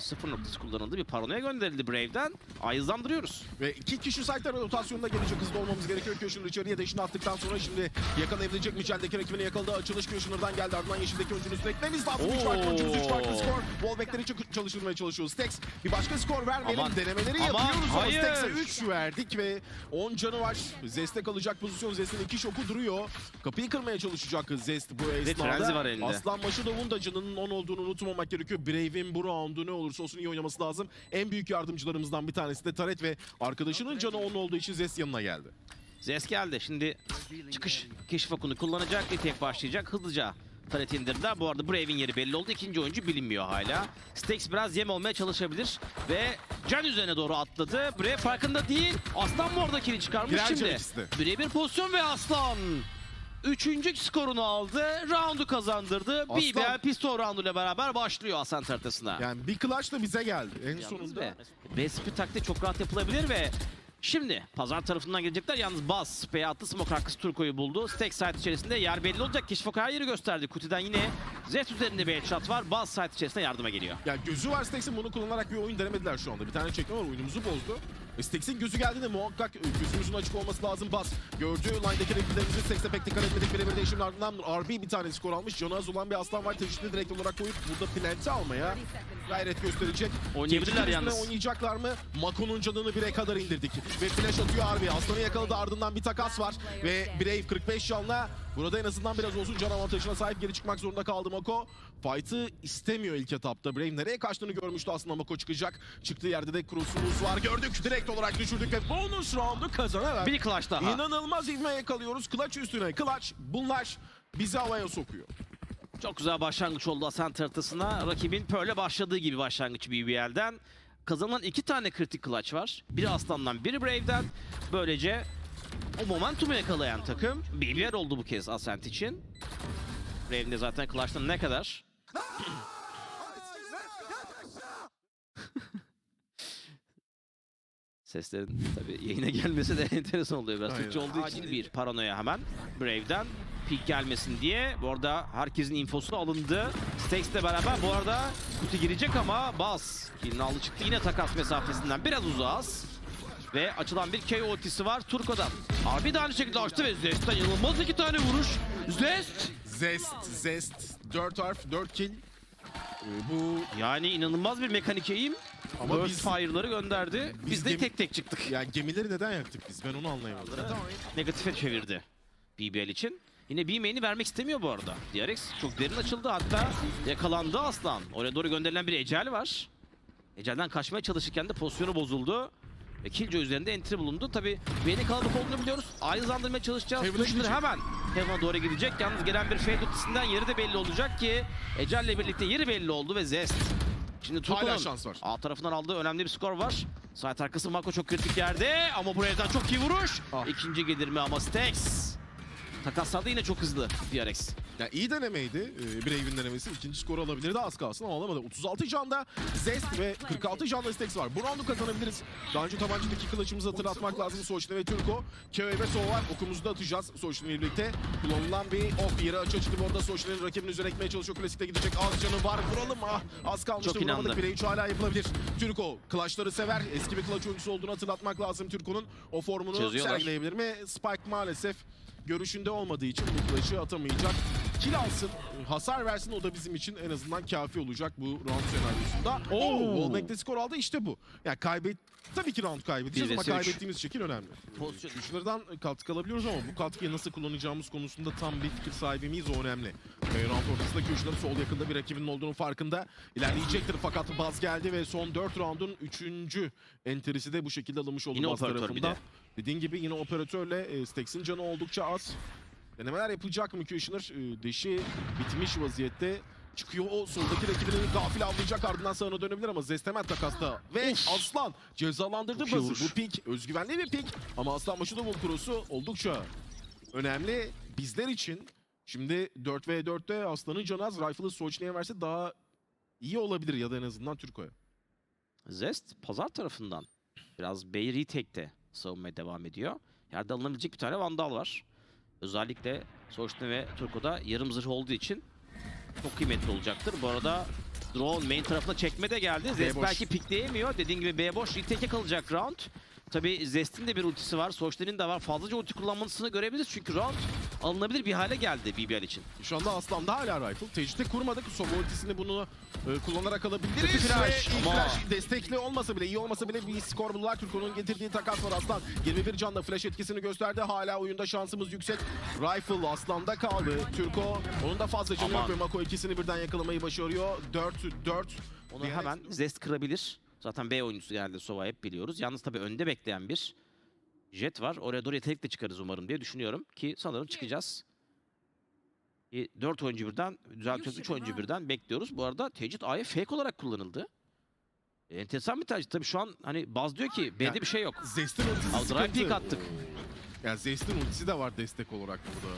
sıfır noktası kullanıldı. Bir paranoya gönderildi Brave'den. Ay hızlandırıyoruz. Ve iki kişi site'lara rotasyonda gelecek hızlı olmamız gerekiyor. Köşünür içeriye deşini attıktan sonra şimdi yakalayabilecek Michel'deki rakibini yakaladı. Açılış Köşünür'den geldi. Ardından yeşildeki oyuncunun beklememiz lazım. 3 farklı oyuncumuz 3 farklı Oo. skor. Wallback'ler için çalıştırmaya çalışıyoruz. Stex bir başka skor vermeyelim. Aman. Denemeleri Aman, yapıyoruz hayır. Stex'e 3 verdik ve 10 canı var. Zest'e kalacak pozisyon. Zest'in iki şoku duruyor. Kapıyı kırmaya çalışacak Zest bu esnada. Aslan başı da canının 10 olduğunu unutmamak gerekiyor. Brave'in bu roundu ne olursa olsun iyi oynaması lazım. En büyük yardımcılarımızdan bir tanesi de Taret ve arkadaşının canı 10 olduğu için Zest yanına geldi. Zes geldi. Şimdi çıkış keşif okunu kullanacak. Retake başlayacak. Hızlıca taret indirdiler. Bu arada Brave'in yeri belli oldu. İkinci oyuncu bilinmiyor hala. Stax biraz yem olmaya çalışabilir. Ve can üzerine doğru atladı. Brave farkında değil. Aslan bu arada kili çıkarmış Birer şimdi. Birebir pozisyon ve Aslan. Üçüncü skorunu aldı. Roundu kazandırdı. Aslan- BBL pistol rounduyla beraber başlıyor Aslan haritasına. Yani bir clutch da bize geldi en Yalnız sonunda. ve Recipe taktiği çok rahat yapılabilir ve Şimdi pazar tarafından gelecekler. Yalnız Baz Sp'ye attı. Smoke arkası Turko'yu buldu. Stack site içerisinde yer belli olacak. Keşfok her yeri gösterdi. Kuti'den yine Z üzerinde bir headshot var. Baz site içerisinde yardıma geliyor. Ya gözü var Stex'in bunu kullanarak bir oyun denemediler şu anda. Bir tane çekme var oyunumuzu bozdu. E, Stex'in gözü geldiğinde muhakkak e, gözümüzün açık olması lazım. Bas. Gördüğü line'daki rakiplerimizi Stex'e pek dikkat etmedik. Birebir değişimin ardından RB bir tane skor almış. Canı az olan bir aslan var. Teşhini direkt olarak koyup burada plant'i almaya gayret gösterecek. Oynayabilirler yalnız. Oynayacaklar mı? Mako'nun canını 1'e kadar indirdik. Ve flash atıyor RB. Aslanı yakaladı ardından bir takas var. Ve Brave 45 canla burada en azından biraz olsun can avantajına sahip geri çıkmak zorunda kaldı Mako. Fight'ı istemiyor ilk etapta. Brave nereye kaçtığını görmüştü aslında Mako çıkacak. Çıktığı yerde de cross'umuz var. Gördük direkt olarak düşürdük ve bonus round'u kazanarak Bir clutch daha. inanılmaz ivme yakalıyoruz. Clutch üstüne clutch. Bunlar bizi havaya sokuyor. Çok güzel başlangıç oldu Ascent haritasına. Rakibin Pearl'e başladığı gibi başlangıç BBL'den. Kazanılan iki tane kritik clutch var. Biri Aslan'dan, biri Brave'den. Böylece o momentumu yakalayan takım BBL oldu bu kez Ascent için. Brave'in de zaten clutch'tan ne kadar? Seslerin tabii yayına gelmesi de enteresan oluyor biraz. Aynen. Türkçe olduğu için bir paranoya hemen Brave'den pik gelmesin diye. Bu arada herkesin infosu alındı. Stax'le beraber bu arada kutu girecek ama Bas. Kilini aldı çıktı yine takas mesafesinden biraz uzağız. Ve açılan bir KO ultisi var Turko'dan. Abi de aynı şekilde açtı ve Zest'ten inanılmaz iki tane vuruş. Zest! Zest, Zest. 4 harf, 4 kill. Ee, bu Yani inanılmaz bir mekanik eğim. Ama Burst biz- Fire'ları gönderdi. Biz, biz de gemi- tek tek çıktık. yani gemileri neden yaktık biz? Ben onu anlayamadım. negatife çevirdi BBL için. Yine B-main'i vermek istemiyor bu arada. DRX çok derin açıldı hatta yakalandı Aslan. Oraya doğru gönderilen bir Ecel var. Ecel'den kaçmaya çalışırken de pozisyonu bozuldu. Ve Killjoy üzerinde entry bulundu. Tabi B'nin kalabalık olduğunu biliyoruz. Ay hızlandırmaya çalışacağız. Gidecek. hemen Heaven'a doğru gidecek. Yalnız gelen bir fade ultisinden yeri de belli olacak ki Ecel'le birlikte yeri belli oldu ve Zest. Şimdi Hala Turko'nun şans var. A tarafından aldığı önemli bir skor var. Sağ arkası Mako çok kritik yerde ama buraya da çok iyi vuruş. Ah. İkinci gelir mi ama Stax. Takaslarda yine çok hızlı DRX. Ya iyi denemeydi. Ee, Brave'in denemesi. ikinci skoru alabilirdi az kalsın ama alamadı. 36 canda Zest ve 46 canda Stex var. Bu roundu kazanabiliriz. Daha önce tabancadaki kılıçımızı hatırlatmak lazım. Soçne ve Turko. KÖ ve So var. Okumuzu da atacağız Soçne ile birlikte. Kullanılan bir ok yeri açı açıldı. Bu arada Soçne'nin rakibinin üzerine ekmeye çalışıyor. Klasikte gidecek. Az canı var. Vuralım. Ah, az kalmıştı. Çok Vuramadık. inandı. Bire üç hala yapılabilir. Turko clutchları sever. Eski bir clutch oyuncusu olduğunu hatırlatmak lazım. Turko'nun o formunu Çözüyorlar. sergileyebilir mi? Spike maalesef görüşünde olmadığı için bu flash'ı atamayacak. Kill alsın, hasar versin o da bizim için en azından kafi olacak bu round senaryosunda. Oo. Oo, Wallback'te skor aldı işte bu. Yani kaybet Tabii ki round kaybedeceğiz ama kaybettiğimiz şekil önemli. Pozisyon- Güçlerden katkı alabiliyoruz ama bu katkıyı nasıl kullanacağımız konusunda tam bir fikir sahibi miyiz o önemli. Ve round ortasında güçleri sol yakında bir rakibinin olduğunu farkında ilerleyecektir fakat baz geldi ve son 4 roundun 3. enterisi de bu şekilde alınmış oldu Yine Baz tarafından. de. Dediğin gibi yine operatörle e, Stax'in canı oldukça az. Denemeler yapacak mı Kushner? E, deşi bitmiş vaziyette. Çıkıyor o soldaki rakibini gafil avlayacak ardından sağına dönebilir ama Zestemel takasta. Ve Aslan cezalandırdı Bazı. Bu pik özgüvenli bir pik ama Aslan başı da bu cross'u oldukça önemli bizler için. Şimdi 4v4'te Aslan'ın canı az rifle'ı Soçni'ye verse daha iyi olabilir ya da en azından Türko'ya. Zest pazar tarafından biraz Bay retake'te savunmaya devam ediyor. Yerde alınabilecek bir tane vandal var. Özellikle Soçne ve Turko'da yarım zırh olduğu için çok kıymetli olacaktır. Bu arada Drone main tarafına çekme de geldi. Zest boş. belki pikleyemiyor. Dediğin gibi B boş. Retake'e kalacak round. Tabi Zest'in de bir ultisi var. Soçler'in de var. Fazlaca ulti kullanmasını görebiliriz. Çünkü round alınabilir bir hale geldi BBL için. Şu anda Aslan'da hala rifle. Tecrüde kurmadık. Sova ultisini bunu e, kullanarak Kötü alabiliriz. flash Ve ama- flash destekli olmasa bile, iyi olmasa bile bir skor buldular. Türko'nun getirdiği takas var Aslan. 21 canla flash etkisini gösterdi. Hala oyunda şansımız yüksek. Rifle Aslan'da kaldı. Türko onun da fazla canı yok ve Mako ikisini birden yakalamayı başarıyor. 4 4 Onu hemen Zest kırabilir. Zaten B oyuncusu geldi Sova hep biliyoruz. Yalnız tabii önde bekleyen bir Jet var. Oraya doğru yetenekle çıkarız umarım diye düşünüyorum. Ki sanırım çıkacağız. 4 oyuncu birden, düzeltiyoruz 3 oyuncu birden bekliyoruz. Bu arada Tecid A'ya fake olarak kullanıldı. E, Enteresan bir tercih. Tabii şu an hani Baz diyor ki B'de bir şey yok. Zest'in ultisi Al, sıkıntı. peek attık. Yani Zest'in ultisi de var destek olarak burada.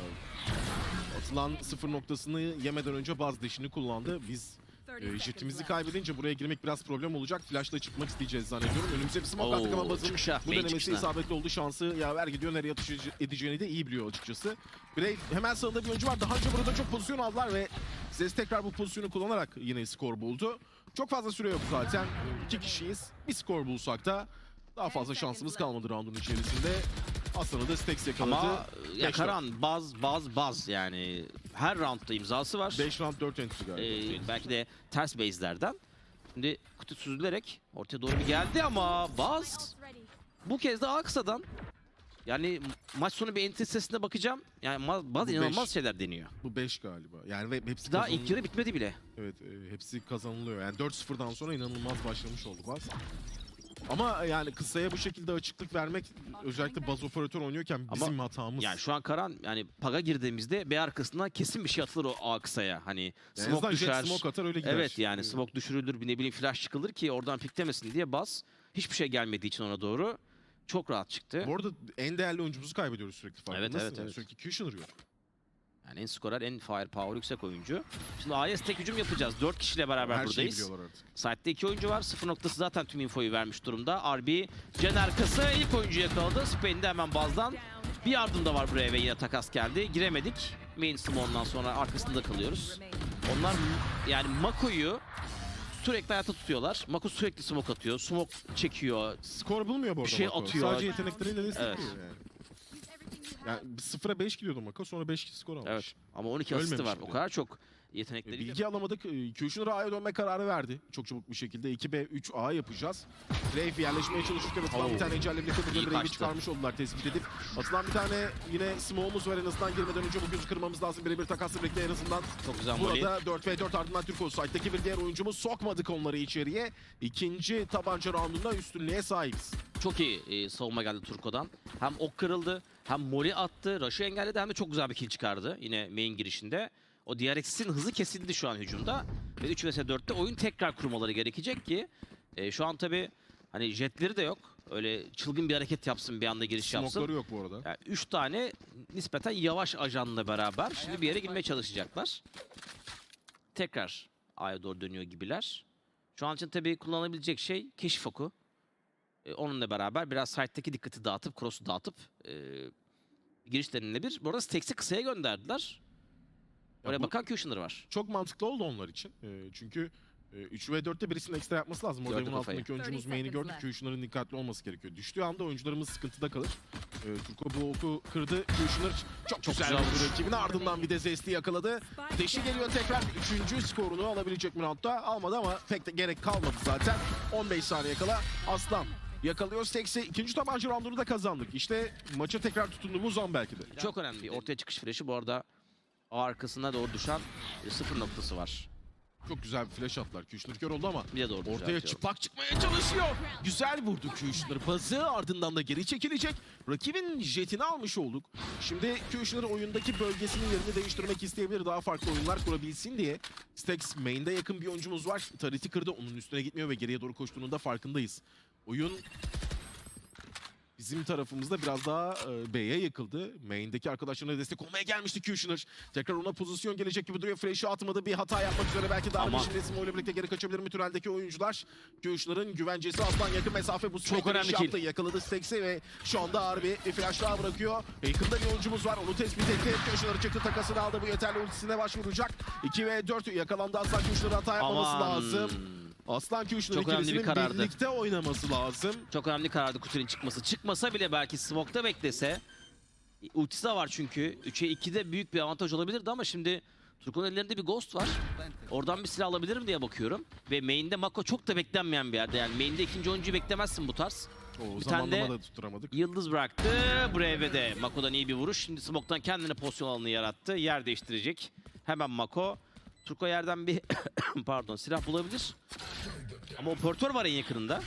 Atılan sıfır noktasını yemeden önce baz dişini kullandı. Biz jetimizi kaybedince buraya girmek biraz problem olacak. Flash'la çıkmak isteyeceğiz zannediyorum. Önümüze bir smoke attık ama çıkışa, bu denemesi çıkışına. isabetli oldu. Şansı yaver gidiyor. Nereye atış edeceğini de iyi biliyor açıkçası. Brave hemen sağında bir oyuncu var. Daha önce burada çok pozisyon aldılar ve Zest tekrar bu pozisyonu kullanarak yine skor buldu. Çok fazla süre yok zaten. İki kişiyiz. Bir skor bulsak da daha fazla şansımız kalmadı roundun içerisinde. Aslan'ı da Stax yakaladı. Ama ya Karan baz baz baz yani her roundda imzası var. 5 round 4 entry galiba. Ee, belki de ters base'lerden. Şimdi kutu süzülerek ortaya doğru bir geldi ama Baz bu kez de Aksa'dan yani ma- maç sonu bir entry sesine bakacağım. Yani Baz Bu inanılmaz beş. şeyler deniyor. Bu 5 galiba. Yani hepsi Daha ilk yarı bitmedi bile. Evet, e, hepsi kazanılıyor. Yani 4-0'dan sonra inanılmaz başlamış oldu Baz. Ama yani kısaya bu şekilde açıklık vermek özellikle baz operatör oynuyorken bizim hatamız. Yani şu an Karan yani Paga girdiğimizde B arkasına kesin bir şey atılır o A kısaya. Hani smoke azından jet düşer. smoke atar öyle gider. Evet yani smoke düşürülür bir ne bileyim flash çıkılır ki oradan piklemesin diye Baz hiçbir şey gelmediği için ona doğru çok rahat çıktı. Bu arada en değerli oyuncumuzu kaybediyoruz sürekli farkındasın. evet, yani. evet. Sürekli Kushner yok. Yani en skorer, en firepower yüksek oyuncu. Şimdi A'ya tek hücum yapacağız. 4 kişiyle beraber Her şeyi buradayız. biliyorlar artık. Site'de iki oyuncu var. Sıfır noktası zaten tüm infoyu vermiş durumda. RB, Cen arkası ilk oyuncu yakaladı. Spain'de hemen bazdan. Bir yardım da var buraya ve yine takas geldi. Giremedik. Main ondan sonra arkasında kalıyoruz. Onlar yani Mako'yu sürekli hayata tutuyorlar. Mako sürekli smoke atıyor. Smoke çekiyor. Skor bulmuyor bu arada Bir şey Mako. atıyor. Sadece yetenekleriyle destekliyor Evet. yani. Yani 0'a 5 gidiyordu Mako sonra 5 skor almış. Evet. Ama 12 asisti Ölmemiş var. O bile. kadar çok E, yetenekleri. Bilgi alamadık. E, Kushner'a A'ya dönme kararı verdi. Çok çabuk bir şekilde. 2B, 3A yapacağız. Brave yerleşmeye çalışırken atılan Oo. bir tane Ecelle birlikte burada kaçtı. çıkarmış oldular tespit edip. Atılan bir tane yine smoke'umuz var en azından girmeden önce bu gözü kırmamız lazım. Birebir takasla birlikte en azından. Çok güzel. Burada 4v4 ardından Türko site'daki bir diğer oyuncumuz sokmadık onları içeriye. İkinci tabanca roundunda üstünlüğe sahibiz. Çok iyi e, savunma geldi Turko'dan. Hem ok kırıldı, hem moli attı, rush'ı engelledi hem de çok güzel bir kill çıkardı yine main girişinde. O DRX'in hızı kesildi şu an hücumda. Ve 3 vs 4'te oyun tekrar kurmaları gerekecek ki e, şu an tabi hani jetleri de yok. Öyle çılgın bir hareket yapsın bir anda giriş yapsın. Smoke'ları yok bu arada. Yani 3 tane nispeten yavaş ajanla beraber şimdi bir yere girmeye çalışacaklar. Tekrar A'ya doğru dönüyor gibiler. Şu an için tabii kullanabilecek şey keşif oku. Ee, onunla beraber biraz site'deki dikkati dağıtıp, cross'u dağıtıp e, girişlerinde bir. Bu arada Stax'i kısaya gönderdiler. Ya Oraya bu- bakan Kushner var. Çok mantıklı oldu onlar için. Ee, çünkü e, 3 ve 4'te birisinin ekstra yapması lazım. Orada bunun altındaki oyuncumuz 30 main'i gördük. Kushner'ın dikkatli olması gerekiyor. Düştüğü anda oyuncularımız sıkıntıda kalır. Ee, Turko bu oku kırdı. Kushner çok, Çok güzel vurdu rakibini. Ardından bir de Zest'i yakaladı. Deşi geliyor tekrar. Üçüncü skorunu alabilecek mi roundda? Almadı ama pek de gerek kalmadı zaten. 15 saniye kala Aslan yakalıyor. Stax'i ikinci tabanca roundunu da kazandık. İşte maça tekrar tutunduğumuz an belki de. Çok önemli bir ortaya çıkış flash'i. Bu arada arkasına doğru düşen bir sıfır noktası var. Çok güzel bir flash attılar. Kör oldu ama Bir doğru Ortaya çıplak çıkmaya çalışıyor. Güzel vurdu Kushner bazı ardından da geri çekilecek. Rakibin jetini almış olduk. Şimdi Kushner oyundaki bölgesinin yerini değiştirmek isteyebilir. Daha farklı oyunlar kurabilsin diye. Stax main'de yakın bir oyuncumuz var. Tariti kırdı. Onun üstüne gitmiyor ve geriye doğru koştuğunun da farkındayız. Oyun Bizim tarafımızda biraz daha e, B'ye yıkıldı. Main'deki arkadaşlarına destek olmaya gelmişti Kushner. Tekrar ona pozisyon gelecek gibi duruyor. Flash'ı atmadı. Bir hata yapmak üzere belki daha Ama- şimdi Simo ile birlikte geri kaçabilir mi tüneldeki oyuncular? Kushner'ın güvencesi aslan yakın mesafe bu Çok önemli kill. yaptı. Yakaladı Stex'i ve şu anda ağır bir, flash daha bırakıyor. Yakında bir oyuncumuz var. Onu tespit etti. Kushner çıktı takasını aldı. Bu yeterli ultisine başvuracak. 2 ve 4 yakalandı. Aslan Kushner'ın hata yapmaması Aman. lazım. Aslan Kushner Çok önemli bir karardı. birlikte oynaması lazım. Çok önemli karardı Kutu'nun çıkması. Çıkmasa bile belki Smoke'da beklese. Ultisi de var çünkü. 3'e 2'de büyük bir avantaj olabilirdi ama şimdi Turko'nun ellerinde bir Ghost var. Oradan bir silah alabilir mi diye bakıyorum. Ve main'de Mako çok da beklenmeyen bir yerde. Yani main'de ikinci oyuncuyu beklemezsin bu tarz. O Bir tane de- tutturamadık. Yıldız bıraktı. Brave'e de Mako'dan iyi bir vuruş. Şimdi Smoke'dan kendine pozisyon alanı yarattı. Yer değiştirecek. Hemen Mako. Turko yerden bir pardon silah bulabilir. Ama operatör var en yakınında.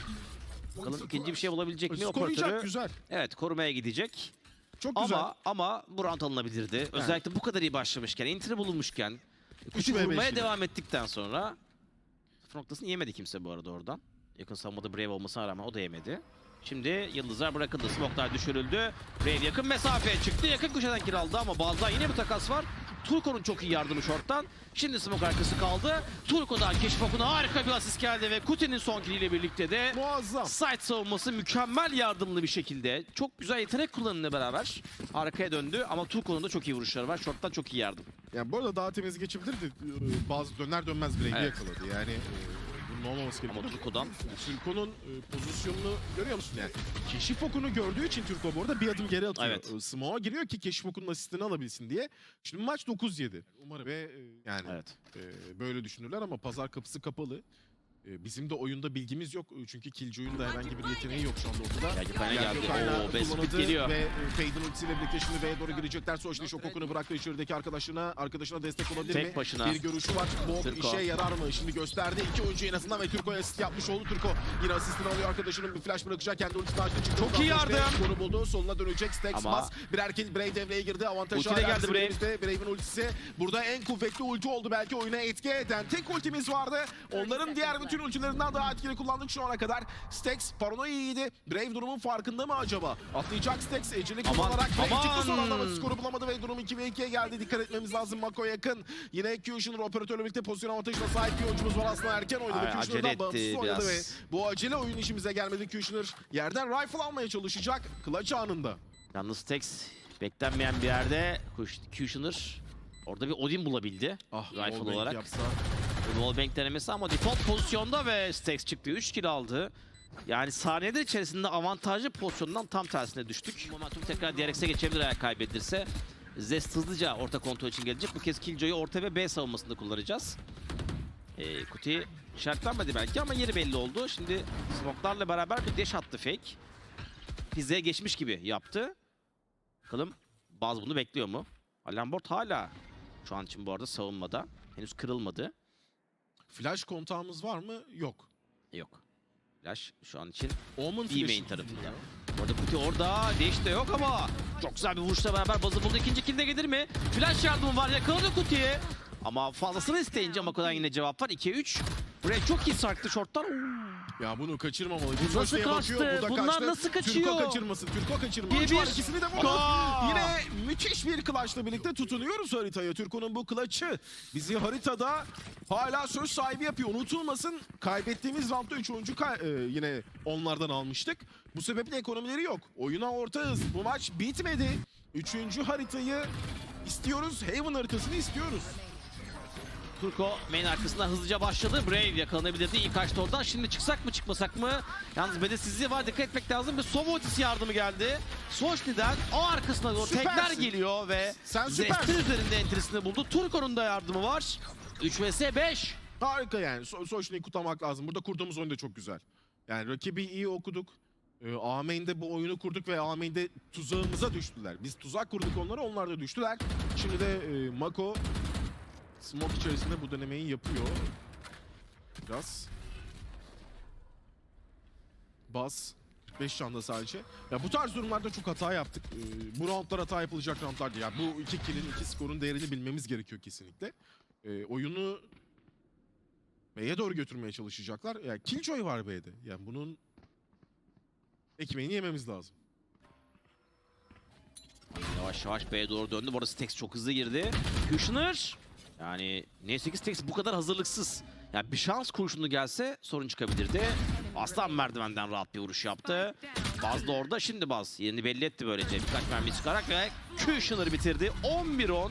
Bakalım ikinci bir şey bulabilecek mi Koruyacak operatörü? güzel. Evet korumaya gidecek. Çok güzel. Ama ama bu round alınabilirdi. Özellikle bu kadar iyi başlamışken, entry bulunmuşken. Beş vurmaya devam ettikten sonra sıfır noktasını yemedi kimse bu arada oradan. Yakın savunmada Brave olmasına rağmen o da yemedi. Şimdi yıldızlar bırakıldı, smoke'lar düşürüldü. Brave yakın mesafeye çıktı, yakın köşeden kill aldı ama bazıdan yine bir takas var. Turko'nun çok iyi yardımı short'tan. Şimdi smoke arkası kaldı. Turko'dan keşif okuna harika bir asist geldi ve Kuti'nin son killiyle birlikte de Muazzam. Site savunması mükemmel yardımlı bir şekilde. Çok güzel yetenek kullanımıyla beraber arkaya döndü ama Turko'nun da çok iyi vuruşları var. Short'tan çok iyi yardım. Yani bu arada daha temiz geçebilirdi. Bazı döner dönmez Brave'i Evet. yakaladı. Yani e, bunun olmaması Ama gerekiyor. Turko'dan Türko'nun e, pozisyonunu görüyor musun yani? Keşif okunu gördüğü için Türko bu arada bir adım geri atıyor. Evet. Evet. Smoke'a giriyor ki keşif okunun asistini alabilsin diye. Şimdi maç 9-7. Umarım ve e, yani evet. e, böyle düşünürler ama pazar kapısı kapalı. E, bizim de oyunda bilgimiz yok. E, Çünkü Killjoy'un da herhangi bir yeteneği yok şu anda ortada. Kayna Geldi geldi. kaynağı Oo, best kullanıldı speed geliyor. Ve e, Fade'in ultisiyle birlikte şimdi V'ye doğru girecekler. Soğuşlu şok okunu bıraktı içerideki arkadaşına. Arkadaşına destek olabilir Tek mi? başına. Bir görüşü var. Bu Türko. işe yarar mı? Şimdi gösterdi. iki oyuncu en azından ve Türko'ya asist yapmış oldu. Türko yine asistini alıyor arkadaşının bir flash bırakacak. Kendi ultisini açtı. Çıktı. Çok iyi yardım. Skoru buldu. Soluna dönecek. Stacks Ama- Mas. Birer kill Brave devreye girdi. Avantajı Ulti de geldi Brave. Brave'in ultisi. Burada en kuvvetli ulti oldu belki oyuna etki eden. Tek ultimiz vardı. Onların diğer bütün ultilerinden daha etkili kullandık şu ana kadar. Stacks paranoya iyiydi. Brave durumun farkında mı acaba? Atlayacak Stacks. Eceli kullanarak Brave çıktı son anda skoru bulamadı ve durum 2 ve 2'ye geldi. Dikkat etmemiz lazım. Mako yakın. Yine Kushner operatörle birlikte pozisyon avantajına sahip bir oyuncumuz var. Aslında erken oynadı. Etti bağımsız oynadı biraz. ve bu acele oyun işimize gelmedi. Kushner yerden rifle almaya çalışacak. Clutch anında. Yalnız Tex beklenmeyen bir yerde Kush- Kushner orada bir Odin bulabildi. Ah, Rifle olarak. Yapsa. Wallbang denemesi ama default pozisyonda ve Stax çıktı. 3 kill aldı. Yani saniyeler içerisinde avantajlı pozisyondan tam tersine düştük. Momentum tekrar DRX'e geçebilir eğer kaybedilirse. Zest hızlıca orta kontrol için gelecek. Bu kez Killjoy'u orta ve B savunmasında kullanacağız. Ee, Kuti işaretlenmedi belki ama yeri belli oldu. Şimdi smoke'larla beraber bir dash attı fake. Pizza'ya geçmiş gibi yaptı. Bakalım Baz bunu bekliyor mu? Alambort hala şu an için bu arada savunmada. Henüz kırılmadı. Flash kontağımız var mı? Yok. Yok. Flash şu an için Omen iyi flash'ı main tarafında. Orada Kuti orada. Değiş de yok ama çok güzel bir vuruşla beraber bazı buldu. İkinci kill de gelir mi? Flash yardımı var. Yakaladı Kuti'yi. Ama fazlasını isteyince Mako'dan yine cevap var. 2'ye 3. Buraya çok iyi sarktı shorttan. Oo. Ya bunu kaçırmamalı. Bu nasıl kaçtı? Bunlar nasıl kaçıyor? Türko kaçırmasın. Türko kaçırmasın. Bir bir. ikisini de vurdu. Yine müthiş bir clutchla birlikte tutunuyoruz haritaya. Türko'nun bu clutch'ı bizi haritada hala söz sahibi yapıyor. Unutulmasın kaybettiğimiz roundda 3 oyuncu kay- e, yine onlardan almıştık. Bu sebeple ekonomileri yok. Oyuna orta hız. Bu maç bitmedi. Üçüncü haritayı istiyoruz. Haven haritasını istiyoruz. Turko main arkasından hızlıca başladı. Brave yakalanabilirdi ilk açtı oradan. Şimdi çıksak mı çıkmasak mı? Yalnız bedelsizliği var dikkat etmek lazım. Bir Sovotis yardımı geldi. Soşni'den o arkasına doğru Süpersin. tekrar geliyor ve Sen Zest'in üzerinde entrisini buldu. Turko'nun da yardımı var. 3 vs 5. Harika yani. So Soçni'yi kutlamak lazım. Burada kurduğumuz oyun da çok güzel. Yani rakibi iyi okuduk. A-Main'de bu oyunu kurduk ve A-Main'de tuzağımıza düştüler. Biz tuzak kurduk onlara, onlar da düştüler. Şimdi de e, Mako smoke içerisinde bu denemeyi yapıyor. Biraz. Bas. 5 canda sadece. Ya bu tarz durumlarda çok hata yaptık. Ee, bu roundlar hata yapılacak roundlar değil. Yani bu iki kill'in, iki skorun değerini bilmemiz gerekiyor kesinlikle. Ee, oyunu B'ye doğru götürmeye çalışacaklar. Yani Killjoy var B'de. Yani bunun ekmeğini yememiz lazım. Yavaş yavaş B'ye doğru döndü. Bu arada çok hızlı girdi. Kushner. Yani neyse ki Stax bu kadar hazırlıksız. Yani bir şans kurşunu gelse sorun çıkabilirdi. Aslan merdivenden rahat bir vuruş yaptı. Baz da orada. Şimdi Baz yerini belli etti böylece. Birkaç mermi çıkarak ve Kushner bitirdi. 11-10.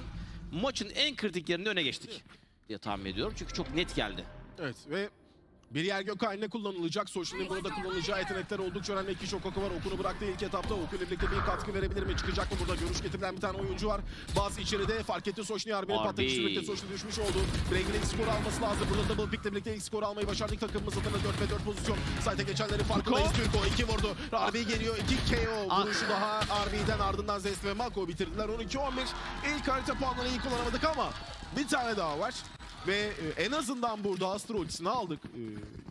Maçın en kritik yerinde öne geçtik diye tahmin ediyorum. Çünkü çok net geldi. Evet ve bir yer gök haline kullanılacak. Soşin'in burada kullanacağı yetenekler oldukça önemli. İki şok oku var. Okunu bıraktığı ilk etapta Oku ile birlikte bir katkı verebilir mi? Çıkacak mı burada? Görüş getiren bir tane oyuncu var. Bazı içeride fark etti Soşin'i Harbi'nin Harbi. patlamıştı birlikte Soşin düşmüş oldu. Brave'in ilk skoru alması lazım. Burada double pick'le birlikte ilk skoru almayı başardık. Takımımız adına 4 ve 4 pozisyon. Sayta geçenleri farkındayız. Türko 2 vurdu. Harbi geliyor. 2 KO. Ah. Vuruşu daha Harbi'den ardından Zest ve Mako bitirdiler. 12-11. İlk harita puanlarını iyi kullanamadık ama bir tane daha var. Ve e, en azından burada Astro ultisini aldık. E,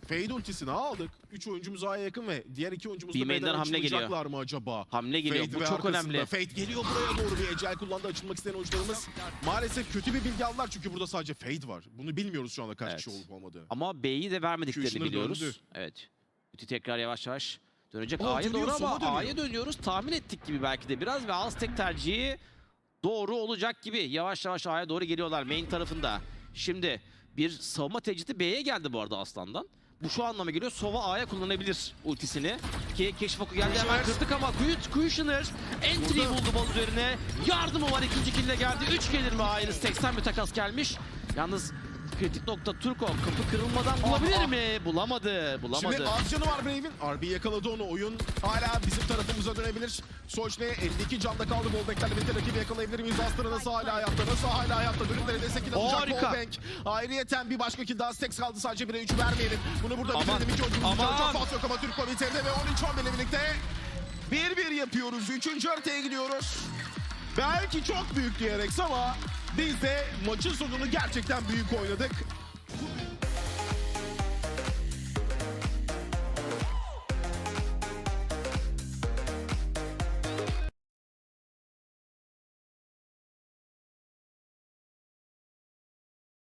Fade ultisini aldık. 3 oyuncumuz A'ya yakın ve diğer iki oyuncumuz da B'den hamle geliyor. mı acaba? Hamle geliyor. Fade Bu çok önemli. Fade geliyor buraya doğru bir ecel kullandı açılmak isteyen oyuncularımız. Maalesef kötü bir bilgi aldılar çünkü burada sadece Fade var. Bunu bilmiyoruz şu anda kaç Evet. kişi olup olmadığı. Ama B'yi de vermediklerini biliyoruz. döndü. Evet. Uti tekrar yavaş yavaş dönecek A'ya doğru ama. A'ya dönüyoruz. Tahmin ettik gibi belki de biraz ve Aztek tercihi doğru olacak gibi. Yavaş yavaş A'ya doğru geliyorlar main tarafında. Şimdi bir savunma tecridi B'ye geldi bu arada Aslan'dan. Bu şu anlama geliyor. Sova A'ya kullanabilir ultisini. Ki keşif oku geldi hemen kırdık ama Kushner entry Burada. buldu bal üzerine. Yardımı var ikinci kille geldi. 3 gelir mi A'ya? 80 bir takas gelmiş. Yalnız kritik nokta Turko kapı kırılmadan bulabilir ah. mi? Bulamadı. Bulamadı. Şimdi az canı var Brave'in. RB yakaladı onu. Oyun hala bizim tarafımıza dönebilir. Soçne 52 canda kaldı. Bolbank'lerle birlikte rakibi yakalayabilir miyiz? Astra nasıl hala hayatta? Nasıl hala hayatta? Bölümlere destek Harika. Bolbank. Ayrıyeten bir başka kill daha Stex kaldı. Sadece 1'e 3'ü vermeyelim. Bunu burada Aman, bitirelim. İki oyuncumuz çok fazla yok ama Türko bitirdi ve 13-11 ile birlikte 1-1 yapıyoruz. Üçüncü haritaya gidiyoruz. Belki çok büyük diyerek ama biz de maçın sonunu gerçekten büyük oynadık.